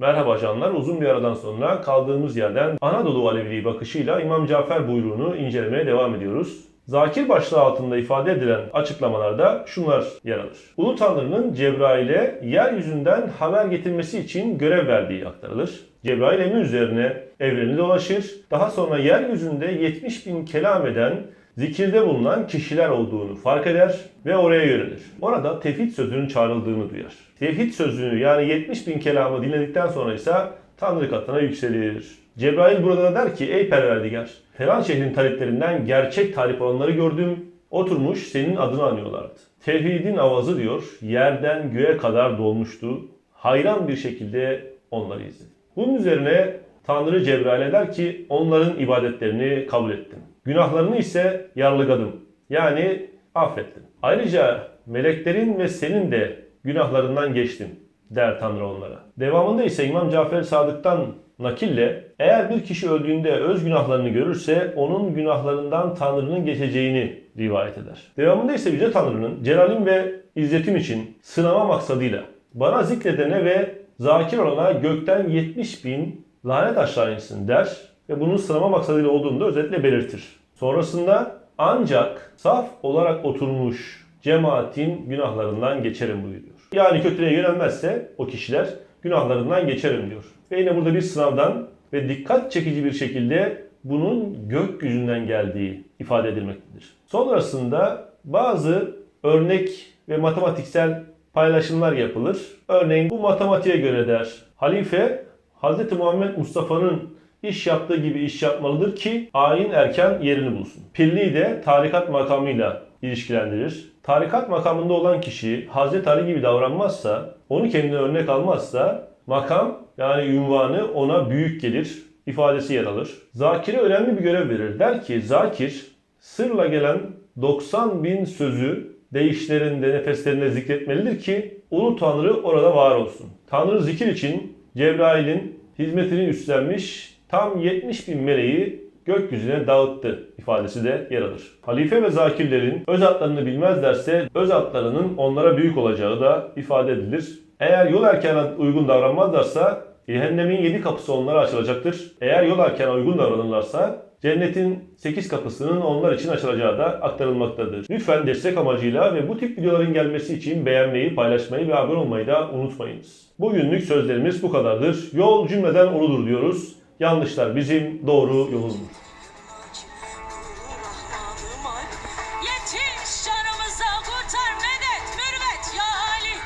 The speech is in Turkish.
Merhaba canlar, uzun bir aradan sonra kaldığımız yerden Anadolu Aleviliği bakışıyla İmam Cafer buyruğunu incelemeye devam ediyoruz. Zakir başlığı altında ifade edilen açıklamalarda şunlar yer alır. Ulu Tanrı'nın Cebrail'e yeryüzünden haber getirmesi için görev verdiği aktarılır. Cebrail emri üzerine evreni dolaşır. Daha sonra yeryüzünde 70 bin kelam eden zikirde bulunan kişiler olduğunu fark eder ve oraya yönelir. Orada tevhid sözünün çağrıldığını duyar. Tevhid sözünü yani 70 bin kelamı dinledikten sonra ise Tanrı katına yükselir. Cebrail burada da der ki ey perverdigar falan şehrin taleplerinden gerçek talip olanları gördüm. Oturmuş senin adını anıyorlardı. Tevhidin avazı diyor yerden göğe kadar dolmuştu. Hayran bir şekilde onları izledi. Bunun üzerine Tanrı Cebrail'e der ki onların ibadetlerini kabul ettim. Günahlarını ise yarlıgadım. Yani affettim. Ayrıca meleklerin ve senin de günahlarından geçtim der Tanrı onlara. Devamında ise İmam Cafer Sadık'tan nakille eğer bir kişi öldüğünde öz günahlarını görürse onun günahlarından Tanrı'nın geçeceğini rivayet eder. Devamında ise Yüce Tanrı'nın celalim ve izzetim için sınama maksadıyla bana zikredene ve zakir olana gökten 70 bin lanet aşağı insin der ve bunun sınama maksadıyla olduğunu da özetle belirtir. Sonrasında ancak saf olarak oturmuş cemaatin günahlarından geçerim buyuruyor. Yani kötülüğe yönelmezse o kişiler günahlarından geçerim diyor. Ve yine burada bir sınavdan ve dikkat çekici bir şekilde bunun gökyüzünden geldiği ifade edilmektedir. Sonrasında bazı örnek ve matematiksel paylaşımlar yapılır. Örneğin bu matematiğe göre der. Halife Hz. Muhammed Mustafa'nın iş yaptığı gibi iş yapmalıdır ki ayin erken yerini bulsun. Pirliği de tarikat makamıyla ilişkilendirir. Tarikat makamında olan kişi Hz. Ali gibi davranmazsa, onu kendine örnek almazsa makam yani ünvanı ona büyük gelir ifadesi yer alır. Zakir'e önemli bir görev verir. Der ki Zakir sırla gelen 90 bin sözü değişlerinde, nefeslerinde zikretmelidir ki Ulu Tanrı orada var olsun. Tanrı zikir için Cebrail'in hizmetini üstlenmiş tam 70 bin meleği gökyüzüne dağıttı ifadesi de yer alır. Halife ve zakirlerin öz adlarını bilmezlerse öz adlarının onlara büyük olacağı da ifade edilir. Eğer yol erken uygun davranmazlarsa cehennemin 7 kapısı onlara açılacaktır. Eğer yol erken uygun davranırlarsa cennetin 8 kapısının onlar için açılacağı da aktarılmaktadır. Lütfen destek amacıyla ve bu tip videoların gelmesi için beğenmeyi, paylaşmayı ve abone olmayı da unutmayınız. Bugünlük sözlerimiz bu kadardır. Yol cümleden uludur diyoruz. Yanlışlar bizim, doğru yolumuz.